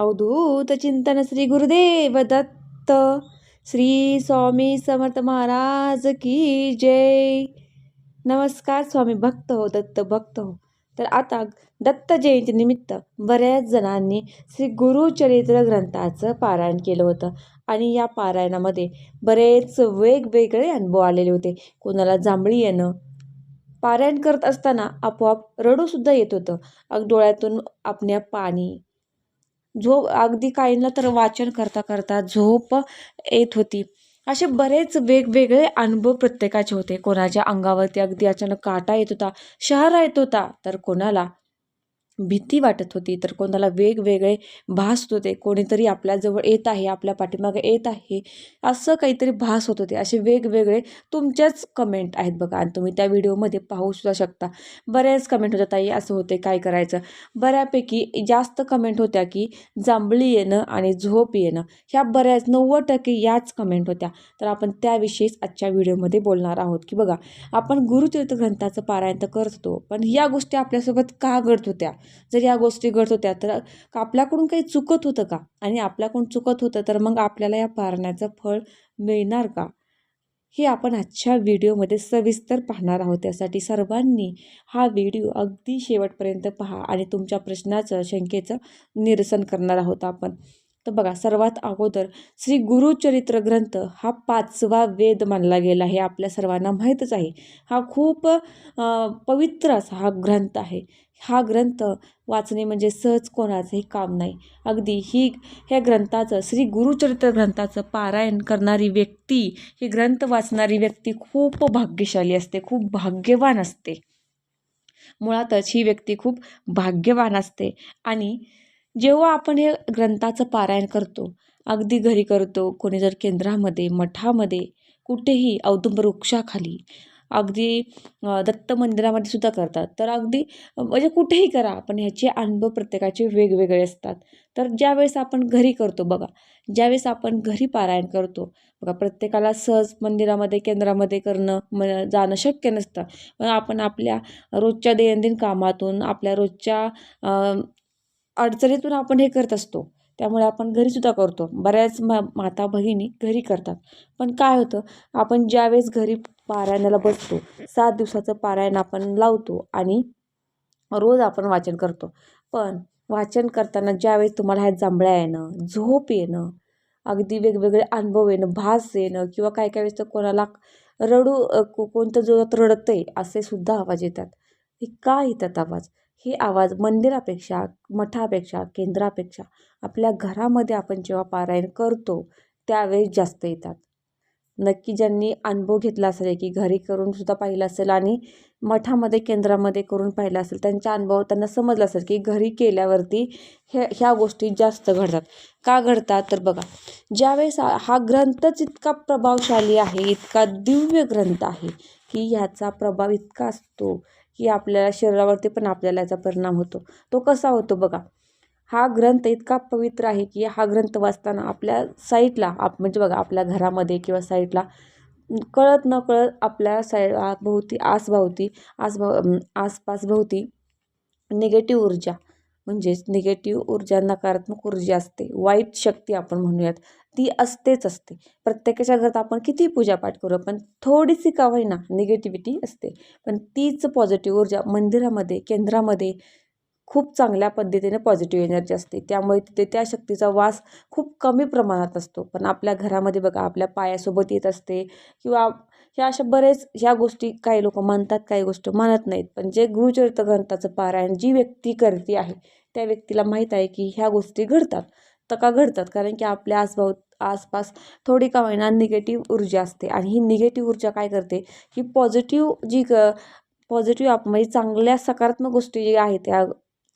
अवधूत चिंतन श्री गुरुदेव दत्त श्री स्वामी समर्थ महाराज की जय नमस्कार स्वामी भक्त हो दत्त भक्त हो तर आता दत्त जयंतीनिमित्त बऱ्याच जणांनी श्री गुरुचरित्र ग्रंथाचं पारायण केलं होतं आणि या पारायणामध्ये बरेच वेगवेगळे अनुभव आलेले होते कोणाला जांभळी येणं पारायण करत असताना आपोआप रडूसुद्धा येत होतं अग डोळ्यातून आपल्या पाणी झोप अगदी काहींना तर वाचन करता करता झोप येत होती. असे बरेच वेगवेगळे अनुभव प्रत्येकाचे होते. कोणाच्या अंगावरती अगदी अचानक काटा येत होता शहरा येत होता तर कोणाला भीती वाटत होती. तर कोणाला वेगवेगळे भास होत होते. कोणीतरी आपल्याजवळ येत आहे आपल्या पाठीमागे येत आहे असं काहीतरी भास होत होते. असे वेगवेगळे तुमच्याच कमेंट आहेत बघा. आणि तुम्ही त्या व्हिडिओमध्ये पाहू सुद्धा शकता. बऱ्याच कमेंट होत्या. ताई असं होते काय करायचं? बऱ्यापैकी जास्त कमेंट होत्या की जांभळी येणं आणि झोप येणं. ह्या बऱ्याच नव्वद टक्के याच कमेंट होत्या. तर आपण त्याविषयीच आजच्या व्हिडिओमध्ये बोलणार आहोत की बघा आपण गुरुतीर्थ ग्रंथाचं पारायण तर करतो पण या गोष्टी आपल्यासोबत का घडत होत्या? जर या गोष्टी घडत होत्या तर आपल्याकडून काही चुकत होतं का? आणि आपल्याकडून चुकत होतं तर मग आपल्याला या पारण्याचं फळ मिळणार का? हे आपण आजच्या व्हिडिओमध्ये सविस्तर पाहणार आहोत. त्यासाठी सर्वांनी हा व्हिडिओ अगदी शेवटपर्यंत पहा आणि तुमच्या प्रश्नाचं शंकेचं निरसन करणार आहोत आपण. तर बघा सर्वात अगोदर श्री गुरुचरित्र ग्रंथ हा पाचवा वेद मानला गेला हे आपल्या सर्वांना माहीतच आहे. हा खूप पवित्र असा हा ग्रंथ आहे. हा ग्रंथ वाचणे म्हणजे सहज कोणाचंही काम नाही. अगदी ही ह्या ग्रंथाचं श्री गुरुचरित्र ग्रंथाचं पारायण करणारी व्यक्ती ही ग्रंथ वाचणारी व्यक्ती खूप भाग्यशाली असते खूप भाग्यवान असते. मुळातच ही व्यक्ती खूप भाग्यवान असते. आणि जेव्हा आपण हे ग्रंथाचं पारायण करतो अगदी घरी करतो कोणी जर केंद्रामध्ये मठामध्ये कुठेही औदुंब वृक्षाखाली अगदी दत्त मंदिरामध्ये सुद्धा करतात. तर अगदी म्हणजे कुठेही करा पण ह्याचे अनुभव प्रत्येकाचे वेगवेगळे असतात. तर ज्यावेळेस आपण घरी करतो बघा ज्यावेळेस आपण घरी पारायण करतो बघा प्रत्येकाला सहज मंदिरामध्ये केंद्रामध्ये करणं म जाणं शक्य नसतं. पण आपण आपल्या रोजच्या दैनंदिन कामातून आपल्या रोजच्या अडचणीतून आपण हे करत असतो. त्यामुळे आपण घरीसुद्धा करतो. बऱ्याच मा माता भगिनी घरी करतात. पण काय होतं आपण ज्यावेळेस घरी पारायणाला बसतो. सात दिवसाचं पारायण आपण लावतो आणि रोज आपण वाचन करतो. पण वाचन करताना ज्यावेळेस तुम्हाला ह्या जांभळ्या येणं झोप येणं अगदी वेगवेगळे अनुभव येणं भास येणं किंवा काय काय वेळेस तर कोणाला रडू कोणतं जोरात रडतं आहे असे सुद्धा आवाज येतात. हे का येतात आवाज? हे आवाज मंदिरापेक्षा मठापेक्षा केंद्रापेक्षा आपल्या घरामध्ये आपण जेव्हा पारायण करतो त्यावेळेस जास्त येतात. नक्की ज्यांनी अनुभव घेतला असेल की घरी करून सुद्धा पाहिलं असेल आणि मठामध्ये केंद्रामध्ये करून पाहिलं असेल त्यांच्या अनुभव त्यांना समजलं असेल की घरी केल्यावरती हे ह्या गोष्टी जास्त घडतात. का घडतात? तर बघा ज्यावेळेस हा ग्रंथच इतका प्रभावशाली आहे इतका दिव्य ग्रंथ आहे की ह्याचा प्रभाव इतका असतो की आपल्याला शरीरावरती पण आपल्याला याचा परिणाम होतो. तो कसा होतो बघा हा ग्रंथ इतका पवित्र आहे की हा ग्रंथ वाचताना आपल्या साईटला आप म्हणजे बघा आपल्या घरामध्ये किंवा साईटला कळत न कळत आपल्या साईड भोवती आसभोवती आसभाव आसपासभोवती निगेटिव्ह ऊर्जा म्हणजेच निगेटिव्ह ऊर्जा नकारात्मक ऊर्जा असते. वाईट शक्ती आपण म्हणूयात ती असतेच असते. प्रत्येकाच्या घरात आपण किती पूजापाठ करू पण थोडीशी का होईना निगेटिव्हिटी असते. पण तीच पॉझिटिव्ह ऊर्जा मंदिरामध्ये केंद्रामध्ये खूप चांगल्या पद्धतीने पॉझिटिव्ह एनर्जी असते. त्यामुळे तिथे त्या शक्तीचा वास खूप कमी प्रमाणात असतो. पण आपल्या घरामध्ये बघा आपल्या पायासोबत येत असते किंवा ह्या अशा बरेच ह्या गोष्टी काही लोक मानतात काही गोष्टी मानत नाहीत. पण जे गुरुचरित्र ग्रंथाचं पारायण जी व्यक्ती करते आहे त्या व्यक्तीला माहीत आहे की ह्या गोष्टी घडतात. तर का घडतात? कारण की आपल्या आसभाव आसपास थोडी का होईना निगेटिव्ह ऊर्जा असते. आणि ही निगेटिव्ह ऊर्जा काय करते? ही पॉझिटिव्ह जी क पॉझिटिव्ह आप म्हणजे चांगल्या सकारात्मक गोष्टी जी आहेत त्या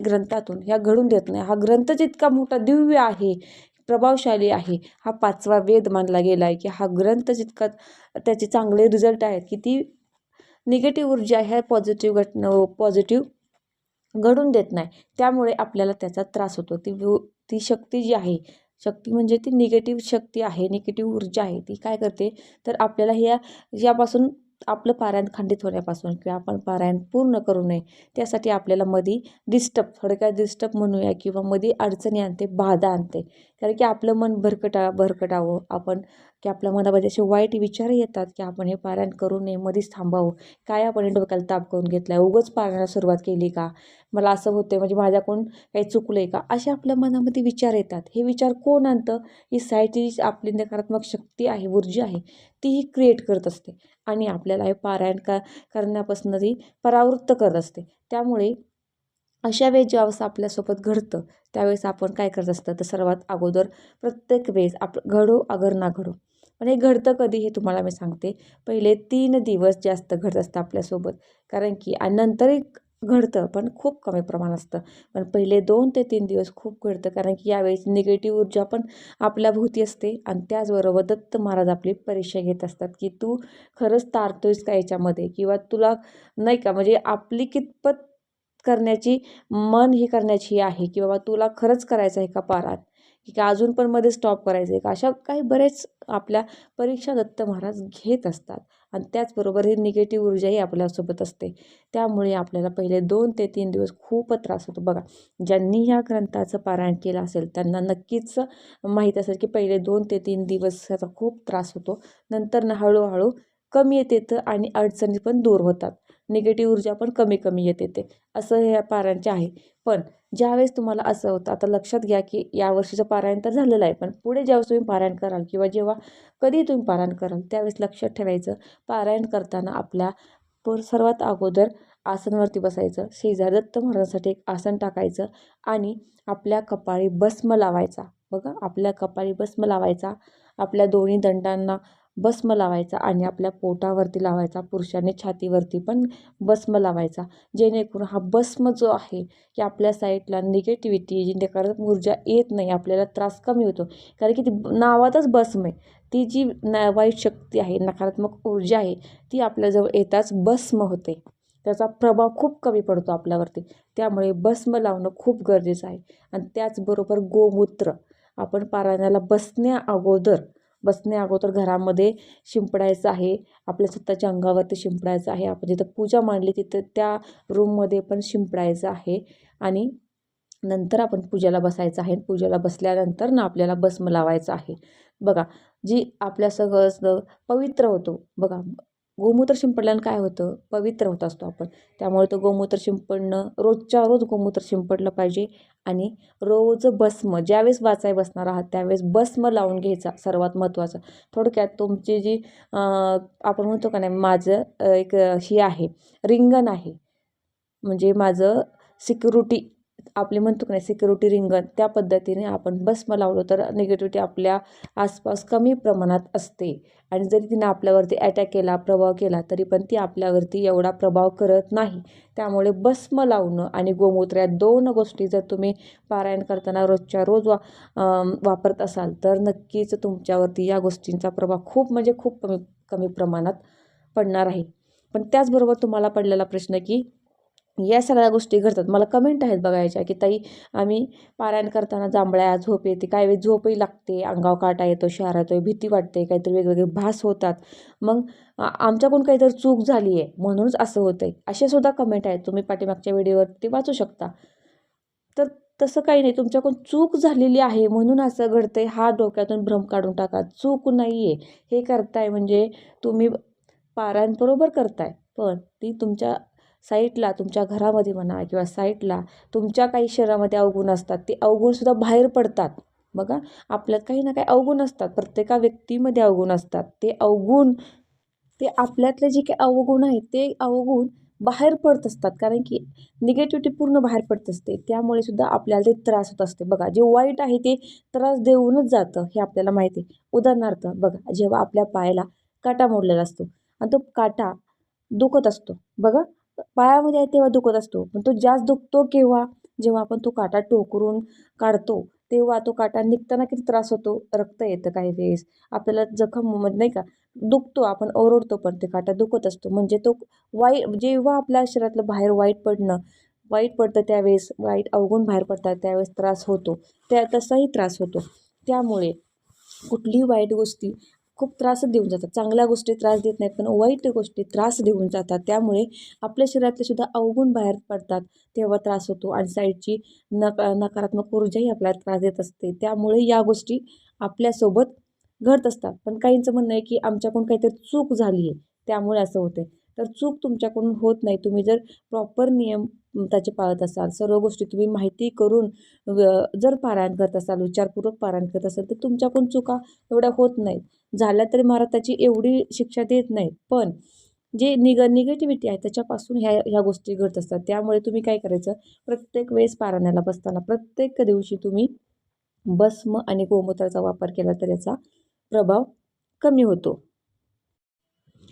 ग्रंथातून. ह्या घडून देत नाही. हा ग्रंथ जितका मोठा दिव्य आहे प्रभावशाली आहे हा पाचवा वेद मानला गेला आहे की हा ग्रंथ जितका त्याचे चांगले रिझल्ट आहेत की ती निगेटिव्ह ऊर्जा ह्या पॉझिटिव्ह घटना पॉझिटिव्ह घडून देत नाही. त्यामुळे आपल्याला त्याचा त्रास होतो. ती ती शक्ती जी आहे शक्ती म्हणजे ती निगेटिव्ह शक्ती आहे निगेटिव्ह ऊर्जा आहे ती काय करते? तर आपल्याला ह्या यापासून आपलं पारायण खंडित होण्यापासून किंवा आपण पारायण पूर्ण करू नये त्यासाठी आपल्याला मधी डिस्टर्ब थोडक्यात डिस्टर्ब म्हणूया किंवा मध्ये अडचणी आणते बाधा आणते. कारण की आपलं मन भरकटा भरकटावं आपण की आपल्या मनामध्ये असे वाईट विचार येतात की आपण हे पारायण करू नये मध्येच थांबावं. काय आपण हे डोक्याला ताप करून घेतला आहे उगंच पारायणाला सुरुवात केली का? मला असं होतं म्हणजे माझ्याकडून काही चुकलं आहे का? असे आपल्या मनामध्ये विचार येतात. हे विचार कोण आणतं? ही सायची आपली नकारात्मक शक्ती आहे ऊर्जा आहे तीही क्रिएट करत असते. आणि आपल्याला हे पारायण का करण्यापासून ती परावृत्त करत असते. त्यामुळे अशा वेळेस ज्यावेळेस आपल्यासोबत घडतं त्यावेळेस आपण काय करत असतं तर सर्वात अगोदर प्रत्येक वेळेस आप घडो अगर ना घडो. पण हे घडतं कधी हे तुम्हाला मी सांगते. पहिले तीन दिवस जास्त घडत असतं आपल्यासोबत. कारण की आणि एक घडतं पण खूप कमी प्रमाण असतं. पण पहिले दोन ते तीन दिवस खूप घडतं. कारण की यावेळेस निगेटिव्ह ऊर्जा पण आपल्या भोवती असते. आणि त्याचबरोबर दत्त महाराज आपली परीक्षा घेत असतात की तू खरंच तारतोयस का याच्यामध्ये? किंवा तुला नाही का? म्हणजे आपली कितपत करण्याची मन ही करण्याची आहे की बाबा तुला खरंच करायचं आहे का पारात? की का अजून पण मध्ये स्टॉप करायचं आहे का अशा काही बरेच आपल्या परीक्षा दत्त महाराज घेत असतात. आणि त्याचबरोबर ही निगेटिव्ह ऊर्जाही आपल्यासोबत असते. त्यामुळे आपल्याला पहिले दोन ते तीन दिवस खूप त्रास होतो. बघा ज्यांनी ह्या ग्रंथाचं पारायण केलं असेल त्यांना नक्कीच माहीत असेल की पहिले दोन ते तीन दिवस ह्याचा खूप त्रास होतो. नंतर ना हळूहळू कमी येत येतं आणि अडचणी पण दूर होतात. निगेटिव्ह ऊर्जा पण कमी कमी येत येते असं हे पारायणचे आहे. पण ज्यावेळेस तुम्हाला असं होतं आता लक्षात घ्या की यावर्षीचं पारायण तर झालेलं आहे पण पुढे ज्यावेळेस तुम्ही पारायण कराल किंवा जेव्हा कधी तुम्ही पारायण कराल त्यावेळेस लक्षात ठेवायचं पारायण करताना आपल्या पर सर्वात अगोदर आसनवरती बसायचं शेजार दत्त महाराजांसाठी एक आसन टाकायचं आणि आपल्या कपाळी भस्म लावायचा. बघा आपल्या कपाळी भस्म लावायचा आपल्या दोन्ही दंडांना भस्म लावायचा आणि आपल्या पोटावरती लावायचा पुरुषांनी छातीवरती पण भस्म लावायचा. जेणेकरून हा भस्म जो आहे की आपल्या साईडला निगेटिव्हिटी जी नकारात्मक ऊर्जा येत नाही आपल्याला त्रास कमी होतो. कारण की ती नावातच भस्म आहे. ती जी न वाईट शक्ती आहे नकारात्मक ऊर्जा आहे ती आपल्याजवळ येताच भस्म होते. त्याचा प्रभाव खूप कमी पडतो आपल्यावरती. त्यामुळे भस्म लावणं खूप गरजेचं आहे. आणि त्याचबरोबर गोमूत्र. आपण पारायणाला बसण्या अगोदर बसण्या अगोदर घरामध्ये शिंपडायचं आहे. आपल्या स्वतःच्या अंगावरती शिंपडायचं आहे. आपण जिथं पूजा मांडली तिथं त्या रूममध्ये पण शिंपडायचं आहे. आणि नंतर आपण पूजेला बसायचं आहे. पूजेला बसल्यानंतर ना आपल्याला भस्म लावायचं आहे. बघा जी आपल्या सगळं पवित्र होतो. बघा गोमूत्र शिंपडल्यानं काय होतं? पवित्र होत असतो आपण. त्यामुळे तो गोमूत्र शिंपडणं रोजच्या रोज गोमूत्र शिंपडलं पाहिजे आणि रोज भस्म ज्यावेळेस वाचाय बसणार आहात त्यावेळेस भस्म लावून घ्यायचा सर्वात महत्त्वाचं. थोडक्यात तुमची जी आपण म्हणतो का नाही माझं एक ही आहे. रिंगण आहे. म्हणजे माझं सिक्युरिटी आपली म्हणतो की नाही सिक्युरिटी रिंगण त्या पद्धतीने आपण भस्म लावलो तर निगेटिव्हिटी आपल्या आसपास कमी प्रमाणात असते. आणि जरी तिने आपल्यावरती अटॅक केला प्रभाव केला तरी पण ती आपल्यावरती एवढा प्रभाव करत नाही. त्यामुळे भस्म लावणं आणि गोमूत्र या दोन गोष्टी जर तुम्ही पारायण करताना रोजच्या रोज वा वापरत असाल तर नक्कीच तुमच्यावरती या गोष्टींचा प्रभाव खूप म्हणजे खूप कमी कमी प्रमाणात पडणार आहे. पण त्याचबरोबर तुम्हाला पडलेला प्रश्न की या सगळ्या गोष्टी घडतात. मला कमेंट आहेत बघायच्या की ताई आम्ही पारायण करताना जांभळ्या झोप येते. काही वेळी झोपही लागते. अंगाव काटा येतो शहर येतो भीती वाटते. काहीतरी वेगवेगळे भास होतात. मग आमच्याकडून काहीतरी चूक झाली आहे म्हणूनच असं होतं आहे असे सुद्धा कमेंट आहेत. तुम्ही पाठीमागच्या व्हिडिओवरती वाचू शकता. तर तसं काही नाही. तुमच्याकडून चूक झालेली आहे. म्हणून असं घडतं आहे हा डोक्यातून भ्रम काढून टाका. चूक नाही आहे हे करताय म्हणजे तुम्ही पारायण बरोबर करताय. पण ती तुमच्या साईटला तुमच्या घरामध्ये म्हणा किंवा साईटला तुमच्या काही शरीरामध्ये अवगुण असतात. ते अवगुणसुद्धा बाहेर पडतात. बघा आपल्यात काही ना काही अवगुण असतात. प्रत्येका व्यक्तीमध्ये अवगुण असतात. ते अवगुण ते आपल्यातले जे काही अवगुण आहेत ते अवगुण बाहेर पडत असतात. कारण की निगेटिव्हिटी पूर्ण बाहेर पडत असते. त्यामुळे सुद्धा आपल्याला ते त्रास होत असते. बघा जे वाईट आहे ते त्रास देऊनच जातं हे आपल्याला माहिती आहे. उदाहरणार्थ बघा जेव्हा आपल्या पायाला काटा मोडलेला असतो आणि तो काटा दुखत असतो. बघा पायामध्ये आहे तेव्हा दुखत असतो. पण तो जास्त दुखतो केव्हा? जेव्हा आपण तो काटा टोकरून काढतो तेव्हा तो काटा निघताना किती त्रास होतो? रक्त येतं काही वेळेस. आपल्याला जखम म्हणजे नाही का दुखतो आपण ओरडतो पण ते काटा दुखत असतो. म्हणजे तो वाईट जेव्हा आपल्या शरीरातलं बाहेर वाईट पडणं वाईट पडतं त्यावेळेस वाईट अवगुण बाहेर पडतात त्यावेळेस त्रास होतो. त्या तसाही त्रास होतो. त्यामुळे कुठलीही वाईट गोष्टी खूप त्रासच देऊन जातात. चांगल्या गोष्टी त्रास देत नाहीत पण वाईट गोष्टी त्रास देऊन जातात. त्यामुळे आपल्या शरीरातले सुद्धा अवगुण बाहेर पडतात तेव्हा त्रास होतो आणि साईडची नक नकारात्मक ऊर्जाही आपल्याला त्रास देत असते. त्यामुळे या गोष्टी आपल्यासोबत घडत असतात. पण काहींचं म्हणणं आहे की आमच्याकडून काहीतरी चूक झाली आहे त्यामुळे असं होते तर चूक तुमच्याकडून होत नाही. तुम्ही जर प्रॉपर नियम त्याचे पाळत असाल सर्व गोष्टी तुम्ही माहिती करून जर पारायण करत असाल विचारपूर्वक पारायण करत असाल तर तुमच्याकडून चुका एवढ्या होत नाहीत. झाला तरी महाराज त्याची एवढी शिक्षा देत नाहीत. पण जे निग निगेटिव्हिटी आहे त्याच्यापासून ह्या ह्या गोष्टी घडत असतात. त्यामुळे तुम्ही काय करायचं? प्रत्येक वेळेस पाराण्याला बसताना प्रत्येक दिवशी तुम्ही भस्म आणि गोमूत्राचा वापर केला तर याचा प्रभाव कमी होतो.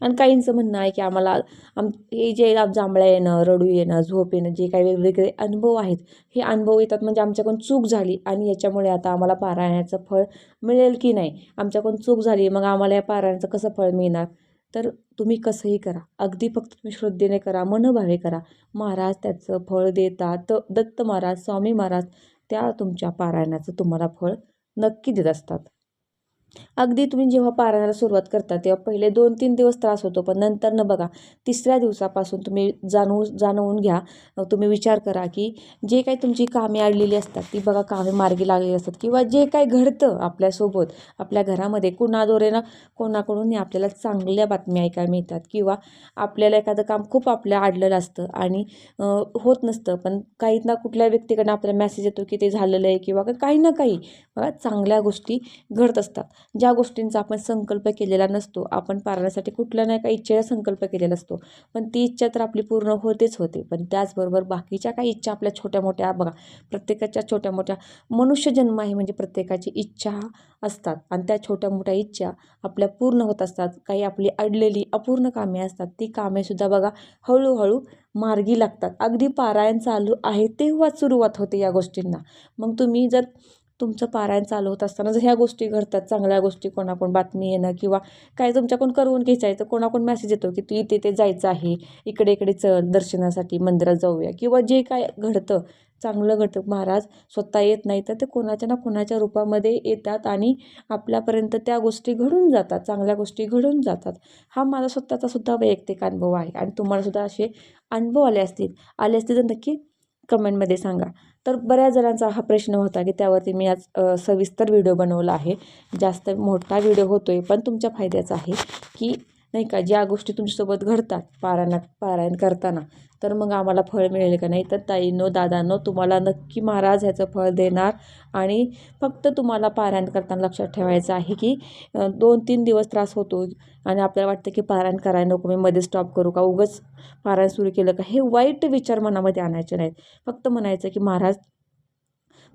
आणि काहींचं म्हणणं आहे की आम्हाला आम हे जे जांभळ्या येणं रडू येणं झोप येणं जे काही वेगवेगळे अनुभव आहेत हे अनुभव येतात म्हणजे आमच्याकडून चूक झाली आणि याच्यामुळे आता आम्हाला पारायणाचं फळ मिळेल की नाही? आमच्याकडून चूक झाली मग आम्हाला या पारायणाचं कसं फळ मिळणार? तर तुम्ही कसंही करा अगदी फक्त तुम्ही श्रद्धेने करा मनभावे करा. महाराज त्याचं फळ देतात दत्त महाराज स्वामी महाराज त्या तुमच्या पारायणाचं तुम्हाला फळ नक्की देत असतात. अगदी तुम्ही जेव्हा पारायणाला सुरुवात करता तेव्हा पहिले दोन तीन दिवस त्रास होतो पण नंतर न बघा तिसऱ्या दिवसापासून तुम्ही जाणवू जाणवून घ्या. तुम्ही विचार करा की जे काही तुमची कामे अडलेली असतात ती बघा कामे मार्गी लागलेली असतात किंवा जे काही घडतं आपल्यासोबत आपल्या घरामध्ये कुणाद्वारे ना कोणाकडून आपल्याला चांगल्या बातम्या ऐकायला मिळतात किंवा आपल्याला एखादं काम खूप आपल्या अडलेलं असतं आणि होत नसतं पण काही ना कुठल्या व्यक्तीकडनं आपल्याला मेसेज येतो की ते झालेलं आहे किंवा काही ना काही बघा चांगल्या गोष्टी घडत असतात. ज्या गोष्टींचा आपण संकल्प केलेला नसतो आपण पारण्यासाठी कुठल्या नाही का इच्छेचा संकल्प केलेला असतो पण ती इच्छा तर आपली पूर्ण होतेच होते. पण त्याचबरोबर बाकीच्या काही इच्छा आपल्या छोट्या मोठ्या बघा प्रत्येकाच्या छोट्या मोठ्या मनुष्य जन्म आहे म्हणजे प्रत्येकाची इच्छा असतात. आणि त्या छोट्या मोठ्या इच्छा आपल्या पूर्ण होत असतात. काही आपली अडलेली अपूर्ण कामे असतात. ती कामेसुद्धा बघा हळूहळू मार्गी लागतात. अगदी पारायण चालू आहे तेव्हा सुरुवात होते या गोष्टींना. मग तुम्ही जर तुमचं पारायण चालू होत असताना जर ह्या गोष्टी घडतात चांगल्या गोष्टी कोणाकडून बातमी येणं किंवा काय तुमच्याकडून करून घ्यायचं आहे तर कोणाकडून मेसेज येतो की तू इथे ते जायचं आहे इकडे इकडे चल दर्शनासाठी मंदिरात जाऊया किंवा जे काय घडतं चांगलं घडतं. महाराज स्वतः येत नाही तर ते कोणाच्या ना कोणाच्या रूपामध्ये येतात आणि आपल्यापर्यंत त्या गोष्टी घडून जातात चांगल्या गोष्टी घडून जातात. हा माझा स्वतःचा सुद्धा वैयक्तिक अनुभव आहे आणि तुम्हाला सुद्धा असे अनुभव आले असतील आले असतील तर नक्की कमेंटमध्ये सांगा. तर बऱ्याच जणांचा हा प्रश्न होता की त्यावरती मी आज सविस्तर व्हिडिओ बनवला आहे. जास्त मोठा व्हिडिओ होतो आहे पण तुमच्या फायद्याचा आहे की नाही का ज्या गोष्टी तुमच्यासोबत घडतात पारायणात पारायण करताना तर मग आम्हाला फळ मिळेल का नाही? तर ताईंनो दादांनो तुम्हाला नक्की महाराज ह्याचं फळ देणार आणि फक्त तुम्हाला पारायण करताना लक्षात ठेवायचं आहे की दोन तीन दिवस त्रास होतो आणि आपल्याला वाटतं की पारायण करायला नको मी मध्ये स्टॉप करू का? उगंच पारायण सुरू केलं का? हे वाईट विचार मनामध्ये आणायचे नाहीत. फक्त म्हणायचं की महाराज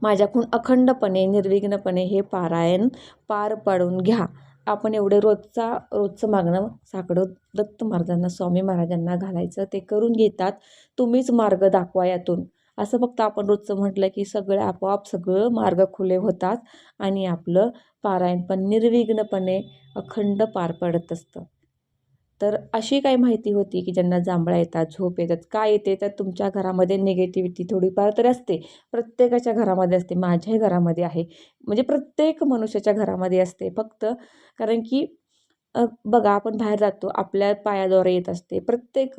माझ्याकडून अखंडपणे निर्विघ्नपणे हे पारायण पार पाडून घ्या. आपण एवढे रोजचा रोजचं मागणं साकडं दत्त महाराजांना स्वामी महाराजांना घालायचं ते करून घेतात. तुम्हीच मार्ग दाखवा यातून. असं फक्त आपण रोजचं म्हटलं की सगळं आपोआप सगळं मार्ग खुले होतात आणि आपलं पारायण पण निर्विघ्नपणे अखंड पार पडत असतं. तर अशी काही माहिती होती की ज्यांना जांभळा येतात झोप येतात काय येते तर तुमच्या घरामध्ये निगेटिव्हिटी थोडीफार तरी असते. प्रत्येकाच्या घरामध्ये असते माझ्याही घरामध्ये आहे. म्हणजे प्रत्येक मनुष्याच्या घरामध्ये असते फक्त. कारण की बघा आपण बाहेर जातो आपल्या पायाद्वारे येत असते. प्रत्येक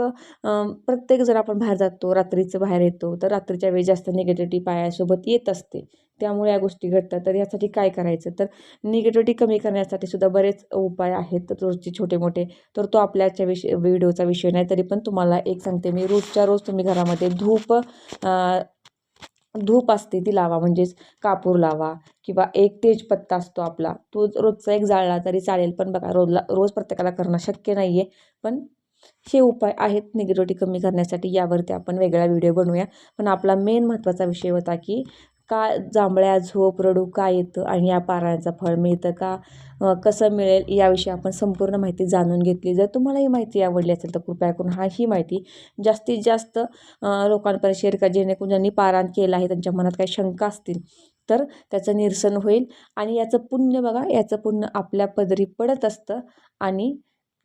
प्रत्येक जर आपण बाहेर जातो रात्रीचं बाहेर येतो तर रात्रीच्या वेळी जास्त निगेटिव्हिटी पायासोबत येत असते. त्यामुळे या गोष्टी घडतात. तर यासाठी काय करायचं? तर निगेटिव्हिटी कमी करण्यासाठी सुद्धा बरेच उपाय आहेत. तर रोजचे छोटे मोठे. तर तो आपल्याच्या विषय व्हिडिओचा विषय नाही तरी पण तुम्हाला एक सांगते मी. रोजच्या रोज तुम्ही घरामध्ये धूप धूप असते ती लावा. म्हणजेच कापूर लावा किंवा एक तेजपत्ता असतो आपला. तो रोजचा एक जाळला तरी चालेल. पण बघा रोजला रोज प्रत्येकाला करणं शक्य नाही आहे पण हे उपाय आहेत निगेटिव्हिटी कमी करण्यासाठी. यावरती आपण वेगळा व्हिडिओ बनवूया. पण आपला मेन महत्त्वाचा विषय होता की का जांभळ्या झोप रडू का येतं आणि या पारायणाचं फळ मिळतं का? कसं मिळेल याविषयी आपण संपूर्ण माहिती जाणून घेतली. जर तुम्हाला ही माहिती आवडली असेल तर कृपया करून हा ही माहिती जास्तीत जास्त लोकांपर्यंत शेअर करा. जेणेकरून ज्यांनी पारायण केलं आहे त्यांच्या मनात काही शंका असतील तर त्याचं निरसन होईल. आणि याचं पुण्य बघा याचं पुण्य आपल्या पदरी पडत असतं आणि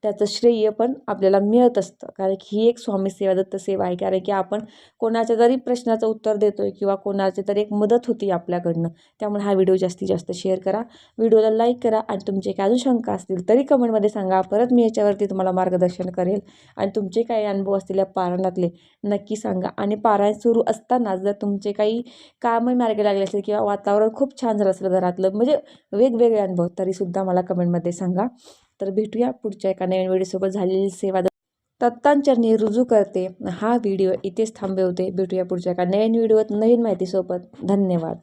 त्याचं श्रेय पण आपल्याला मिळत असतं. कारण की ही एक स्वामी सेवा दत्त सेवा आहे. कारण की आपण कोणाच्या जरी प्रश्नाचं उत्तर देतो आहे किंवा कोणाची तरी एक मदत होती आपल्याकडनं त्यामुळे हा व्हिडिओ जास्तीत जास्त शेअर करा. व्हिडिओला लाईक करा आणि तुमचे काय अजून शंका असतील तरी कमेंटमध्ये सांगा. परत मी याच्यावरती तुम्हाला मार्गदर्शन करेल आणि तुमचे काही अनुभव असतील या पारायणातले नक्की सांगा. आणि पारायण सुरू असताना जर तुमचे काही कामही मार्गी लागले असेल किंवा वातावरण खूप छान झालं असेल घरातलं म्हणजे वेगवेगळे अनुभव तरीसुद्धा मला कमेंटमध्ये सांगा. तर भेटूया पुढच्या एका नवीन व्हिडिओसोबत झालेली सेवा दत्तांचरणी रुजू करते. हा व्हिडिओ इथेच थांबवते. भेटूया पुढच्या एका नवीन व्हिडिओत नवीन माहितीसोबत. धन्यवाद.